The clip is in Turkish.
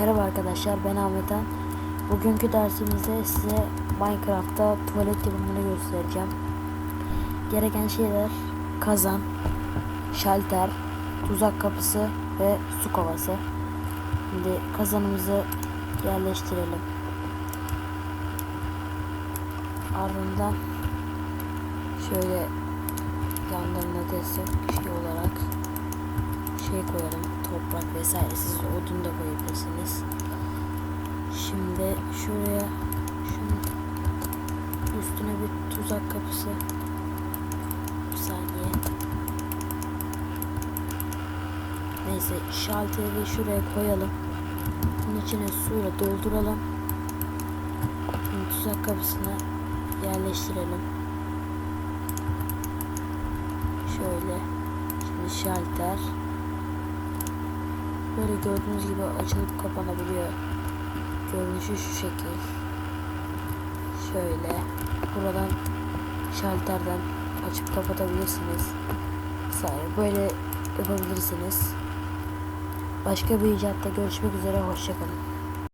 Merhaba arkadaşlar ben Ahmet Han. Bugünkü dersimizde size Minecraft'ta tuvalet yapımını göstereceğim. Gereken şeyler kazan, şalter, tuzak kapısı ve su kovası. Şimdi kazanımızı yerleştirelim. Ardından şöyle yanlarına destek şey olarak şey koyalım toprak vesaire siz odun da koyabilirsiniz. Şimdi şuraya şunun üstüne bir tuzak kapısı. Bir saniye. Neyse şalteri şuraya koyalım. Bunun içine suyla dolduralım. Şimdi tuzak kapısına yerleştirelim. Şöyle şimdi şalter Böyle gördüğünüz gibi açılıp kapanabiliyor. Görünüşü şu şekil. Şöyle. Buradan şalterden açıp kapatabilirsiniz. Vesaire. Böyle yapabilirsiniz. Başka bir icatta görüşmek üzere. Hoşçakalın.